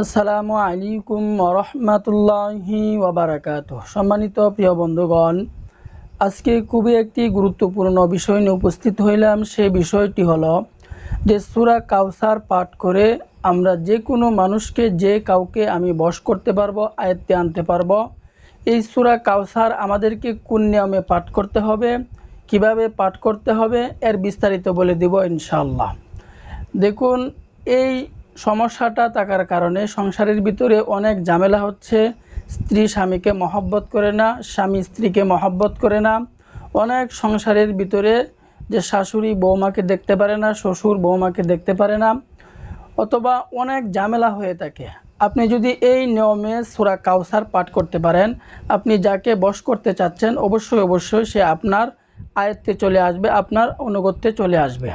আসসালামু আলাইকুম রহমতুল্লাহি ওবরাকাত সম্মানিত প্রিয় বন্ধুগণ, আজকে খুবই একটি গুরুত্বপূর্ণ বিষয় নিয়ে উপস্থিত হইলাম। সেই বিষয়টি হলো যে সুরা কাউসার পাঠ করে আমরা যে কোনো মানুষকে, যে কাউকে আমি বশ করতে পারব, আয়ত্তে আনতে পারব, এই সুরা কাউসার আমাদেরকে কোন নিয়মে পাঠ করতে হবে, কীভাবে পাঠ করতে হবে, এর বিস্তারিত বলে দিব ইনশাল্লাহ দেখুন, এই সমস্যাটা থাকার কারণে সংসারের ভিতরে অনেক ঝামেলা হচ্ছে। স্ত্রী স্বামীকে মহব্বত করে না, স্বামী স্ত্রীকে মহব্বত করে না। অনেক সংসারের ভিতরে যে শাশুড়ি বৌমাকে দেখতে পারে না, শ্বশুর বৌমাকে দেখতে পারে না, অথবা অনেক ঝামেলা হয়ে থাকে। আপনি যদি এই নিয়মে সুরা কাউসার পাঠ করতে পারেন, আপনি যাকে বশ করতে চাচ্ছেন, অবশ্যই অবশ্যই সে আপনার আয়ত্তে চলে আসবে, আপনার অনুগত্যে চলে আসবে।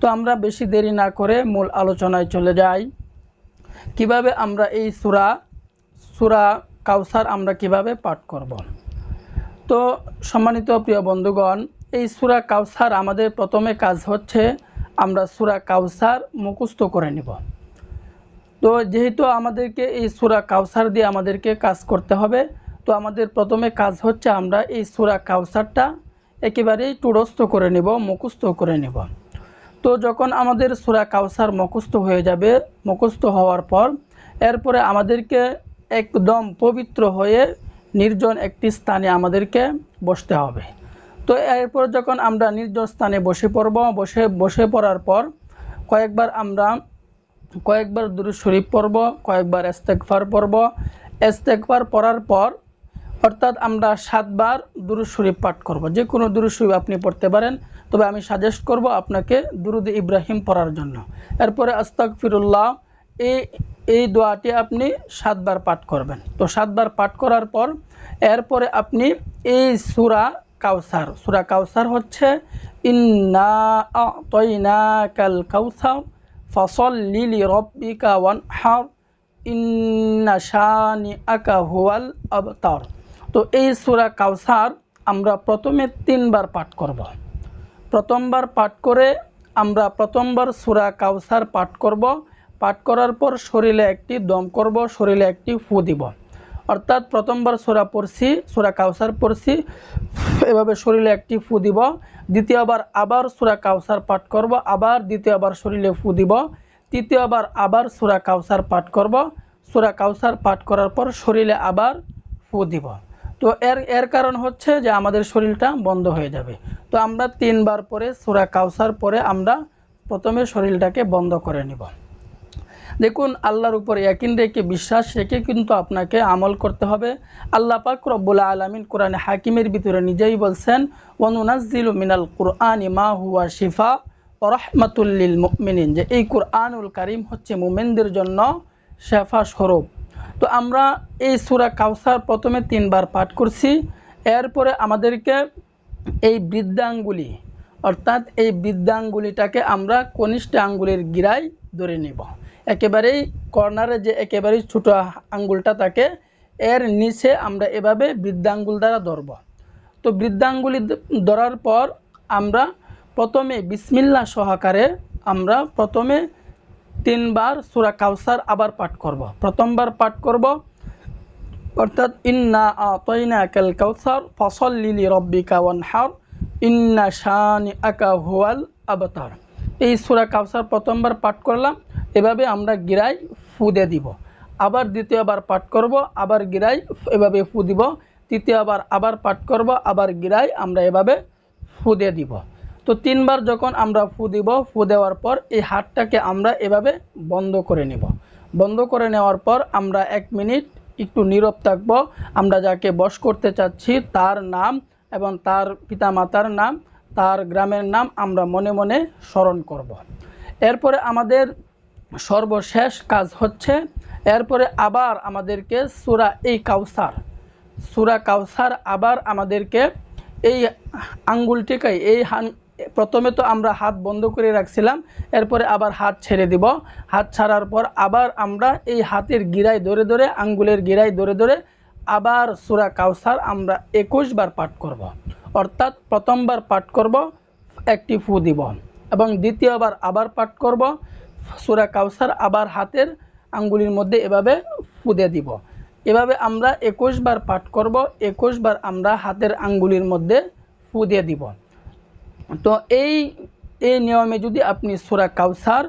তো আমরা বেশি দেরি না করে মূল আলোচনায় চলে যাই। কীভাবে আমরা এই সুরা সুরা কাউসার আমরা কীভাবে পাঠ করব? তো সম্মানিত প্রিয় বন্ধুগণ, এই সুরা কাউসার আমাদের প্রথমে কাজ হচ্ছে আমরা সুরা কাউসার মুখস্থ করে নিব। তো যেহেতু আমাদেরকে এই সুরা কাউসার দিয়ে আমাদেরকে কাজ করতে হবে, তো আমাদের প্রথমে কাজ হচ্ছে আমরা এই সুরা কাউসারটা একেবারেই টুরস্থ করে নিব, মুখস্থ করে নিব। তো যখন আমাদের সুরা কাউসার মুখস্থ হয়ে যাবে, মুখস্থ হওয়ার পর এরপরে আমাদেরকে একদম পবিত্র হয়ে নির্জন একটি স্থানে আমাদেরকে বসতে হবে। তো এরপর যখন আমরা নির্জন স্থানে বসে পড়ব, বসে বসে পড়ার পর কয়েকবার আমরা কয়েকবার দুরু শরীফ পড়ব, কয়েকবার এস্তেকফার পড়ব। এস্তেকফার পড়ার পর অর্থাৎ আমরা সাতবার দুরু শরীফ পাঠ করব। যে কোনো দুরু শরীফ আপনি পড়তে পারেন। তবে আমি সাজেস্ট করব আপনাকে দুরুদ ইব্রাহিম পড়ার জন্য। এরপরে আস্তাক ফিরুল্লাহ এই এই দোয়াটি আপনি সাতবার পাঠ করবেন। তো সাতবার পাঠ করার পর, এরপরে আপনি এই সুরা কাউসার সুরা কাউসার হচ্ছে, ইন্না তৈনা কাল কাউসার ফসল লিলি রব্বিকা ওয়ান হার ইন্না শানি আকা হুয়াল আবতার। তো এই সুরা কাউসার আমরা প্রথমে তিনবার পাঠ করব। প্রথমবার পাঠ করে আমরা প্রথমবার সুরা কাউসার পাঠ করব। পাঠ করার পর শরীরে একটি দম করব, শরীরে একটি ফু দিব। অর্থাৎ প্রথমবার সোরা পড়ছি, সোরা কাউসার পড়ছি, এভাবে শরীরে একটি ফু দিব। দ্বিতীয়বার আবার সুরা কাউসার পাঠ করব, আবার দ্বিতীয়বার শরীরে ফু দিব। তৃতীয়বার আবার সুরা কাউসার পাঠ করব। সুরা কাউসার পাঠ করার পর শরীরে আবার ফু দিব। তো এর এর কারণ হচ্ছে যে আমাদের শরীরটা বন্ধ হয়ে যাবে। তো আমরা তিনবার পরে সুরা কাউসার পরে আমরা প্রথমে শরীরটাকে বন্ধ করে নিব। দেখুন, আল্লাহর উপর একিন রেখে বিশ্বাস রেখে কিন্তু আপনাকে আমল করতে হবে। আল্লাহ পাক রব্বুল আলমিন কোরআনে হাকিমের ভিতরে নিজেই বলছেন ওয়ানুনাজিল মিনাল কুরআন মা হুয়া শিফা রহমাতুল্লিল মিনিন যে এই কুরআনুল কারিম হচ্ছে মুমেনদের জন্য শেফা স্বরূপ। তো আমরা এই সুরা কাউসার প্রথমে তিনবার পাঠ করছি। এরপরে আমাদেরকে এই বৃদ্ধাঙ্গুলি, অর্থাৎ এই বৃদ্ধাঙ্গুলিটাকে আমরা কনিষ্ঠ আঙ্গুলের গিরায় ধরে নিব। একেবারেই কর্নারে যে একেবারেই ছোটো আঙ্গুলটা থাকে, এর নিচে আমরা এভাবে বৃদ্ধাঙ্গুল দ্বারা ধরব। তো বৃদ্ধাঙ্গুলি ধরার পর আমরা প্রথমে বিসমিল্লা সহকারে আমরা প্রথমে তিনবার সুরা কাউসার আবার পাঠ করব। প্রথমবার পাঠ করব, অর্থাৎ, ইন্না আতইনা কাল কাউসার ফসল লিলি রব্বিকা ওয়ানহার, ইন্না শানি আকা হুয়াল আবতার। এই সুরা কাউসার প্রথমবার পাঠ করলাম, এভাবে আমরা গিরায় ফুদে দিব। আবার দ্বিতীয়বার পাঠ করব, আবার গিরাই এভাবে ফু দিব। তৃতীয়বার আবার পাঠ করব, আবার গিরাই আমরা এভাবে ফুদে দিব। তো তিনবার যখন আমরা ফু দিব, ফু দেওয়ার পর এই হাতটাকে আমরা এভাবে বন্ধ করে নেব বন্ধ করে নেওয়ার পর আমরা এক মিনিট একটু নীরব থাকব আমরা যাকে বশ করতে চাচ্ছি, তার নাম এবং তার পিতামাতার নাম, তার গ্রামের নাম আমরা মনে মনে স্মরণ করব। এরপরে আমাদের সর্বশেষ কাজ হচ্ছে, এরপরে আবার আমাদেরকে সুরা এই কাউসার, সুরা কাউসার আবার আমাদেরকে এই আঙ্গুলটিকে, এই প্রথমে তো আমরা হাত বন্ধ করে রাখছিলাম, এরপরে আবার হাত ছেড়ে দিব। হাত ছাড়ার পর আবার আমরা এই হাতের গিরায় ধরে ধরে, আঙ্গুলের গিরায় ধরে ধরে আবার সুরা কাউসার আমরা একুশ বার পাঠ করব। অর্থাৎ প্রথমবার পাঠ করব, একটি ফু দিব এবং দ্বিতীয়বার আবার পাঠ করব, সুরা কাউসার আবার হাতের আঙ্গুলির মধ্যে এভাবে ফুদে দিব। এভাবে আমরা একুশ বার পাঠ করব, একুশ বার আমরা হাতের আঙ্গুলির মধ্যে ফু দিয়ে দিব। তো এই এই নিয়মে যদি আপনি সোরা কাউসার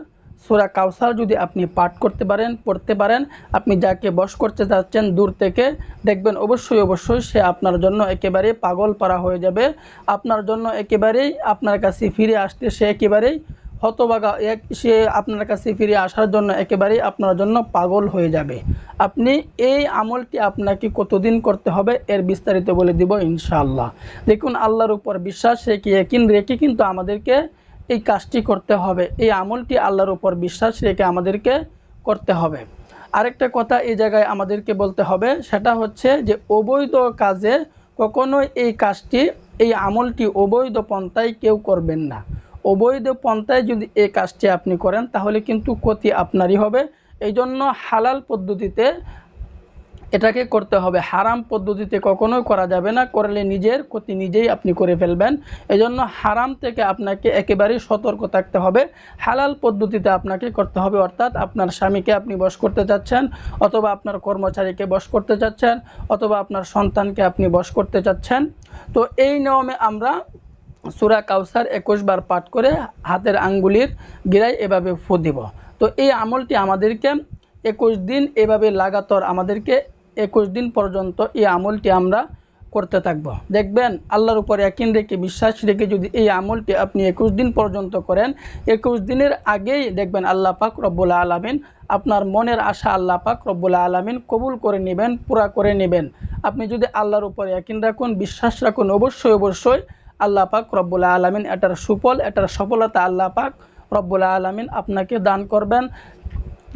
সোরা কাউসার যদি আপনি পাঠ করতে পারেন, পড়তে পারেন, আপনি যাকে বস করতে যাচ্ছেন দূর থেকে, দেখবেন অবশ্যই অবশ্যই সে আপনার জন্য একেবারে পাগল পারা হয়ে যাবে। আপনার জন্য একেবারেই আপনার কাছে ফিরে আসতে সে একেবারেই হতবাগা এক সে আপনার কাছে ফিরে আসার জন্য একেবারেই আপনার জন্য পাগল হয়ে যাবে। আপনি এই আমলটি আপনাকে কতদিন করতে হবে এর বিস্তারিত বলে দিব ইনশাআল্লাহ। দেখুন, আল্লাহর উপর বিশ্বাস, রেখে একিন রেখে কিন্তু আমাদেরকে এই কাজটি করতে হবে। এই আমলটি আল্লাহর উপর বিশ্বাস, রেখে আমাদেরকে করতে হবে। আরেকটা কথা এই জায়গায় আমাদেরকে বলতে হবে, সেটা হচ্ছে যে অবৈধ কাজে কখনোই এই কাজটি, এই আমলটি অবৈধ পন্থায় কেউ করবেন না। অবৈধ পন্থায় যদি এই কাজটি আপনি করেন, তাহলে কিন্তু ক্ষতি আপনারই হবে। এই জন্য হালাল পদ্ধতিতে এটাকে করতে হবে। হারাম পদ্ধতিতে কখনোই করা যাবে না। করলে নিজের ক্ষতি নিজেই আপনি করে ফেলবেন। এজন্য হারাম থেকে আপনাকে একেবারেই সতর্ক থাকতে হবে। হালাল পদ্ধতিতে আপনাকে করতে হবে, অর্থাৎ আপনার স্বামীকে আপনি বশ করতে চাচ্ছেন, অথবা আপনার কর্মচারীকে বশ করতে চাচ্ছেন, অথবা আপনার সন্তানকে আপনি বশ করতে চাচ্ছেন। তো এই নিয়মে আমরা সুরা কাউসার একুশ বার পাঠ করে হাতের আঙ্গুলির গিরায় এভাবে ফু দিব। তো এই আমলটি আমাদেরকে একুশ দিন এভাবে লাগাতার আমাদেরকে একুশ দিন পর্যন্ত এই আমলটি আমরা করতে থাকব। দেখবেন আল্লাহর উপর একিন রেখে, বিশ্বাস রেখে যদি এই আমলটি আপনি একুশ দিন পর্যন্ত করেন, একুশ দিনের আগেই দেখবেন আল্লাহ পাক রব্বুল আলমিন আপনার মনের আশা আল্লাহ পাক রব্বুল আলমিন কবুল করে নেবেন, পুরা করে নেবেন। আপনি যদি আল্লাহর উপর একিন রাখুন, বিশ্বাস রাখুন, অবশ্যই অবশ্যই আল্লাহ পাক রব্বুল আলমিন এটার সুফল, এটার সফলতা আল্লাহ পাক রব্বুল আলমিন আপনাকে দান করবেন।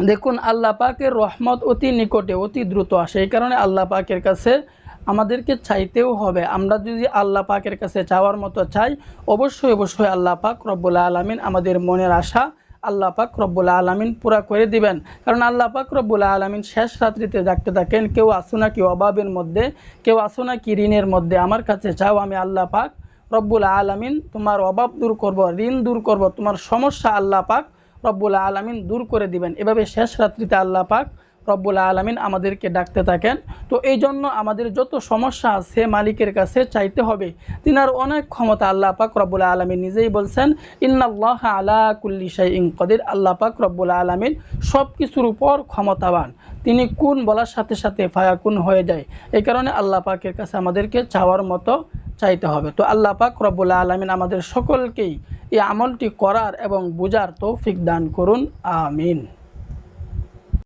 দেখুন, আল্লাহ পাকের রহমত অতি নিকটে, অতি দ্রুত আসে। এই কারণে আল্লাহ পাকের কাছে আমাদেরকে চাইতেও হবে। আমরা যদি আল্লাহ পাকের কাছে চাওয়ার মতো চাই, অবশ্যই অবশ্যই আল্লাহ পাক রব্বুল আলমিন আমাদের মনের আশা আল্লাহ পাক রব্বুল আলমিন পুরা করে দিবেন। কারণ আল্লাহ পাক রব্বুল আলমিন শেষ রাত্রিতে ডাকতে থাকেন। কেউ আসো না কি অভাবের মধ্যে, কেউ আসো না কি ঋণের মধ্যে। আমার কাছে চাও আমি আল্লাহ পাক রব্বুল আলমিন তোমার অভাব দূর করব, ঋণ দূর করব, তোমার সমস্যা আল্লাহ পাক রব্বুল আলমিন দূর করে দিবেন। এভাবে শেষ রাত্রিতে আল্লাহ পাক রব্বুল আলমিন আমাদেরকে ডাকতে থাকেন। তো এই জন্য আমাদের যত সমস্যা আছে মালিকের কাছে চাইতে হবে। তিনার অনেক ক্ষমতা আল্লাহ পাক রব্বুল আলমিন নিজেই বলছেন, ইন্নাল্লাহ আলা কুল্লি ইং কদির। আল্লাহ পাক রব্বুল আলমিন সব কিছুর উপর ক্ষমতাবান। তিনি কোন বলার সাথে সাথে ফায়াকুন হয়ে যায়। এই কারণে আল্লাহ পাকের কাছে আমাদেরকে চাওয়ার মতো চাইতে হবে। তো আল্লাহ পাক রব্বুল আলমিন আমাদের সকলকেই এই আমলটি করার এবং বোঝার তৌফিক দান করুন। আমিন।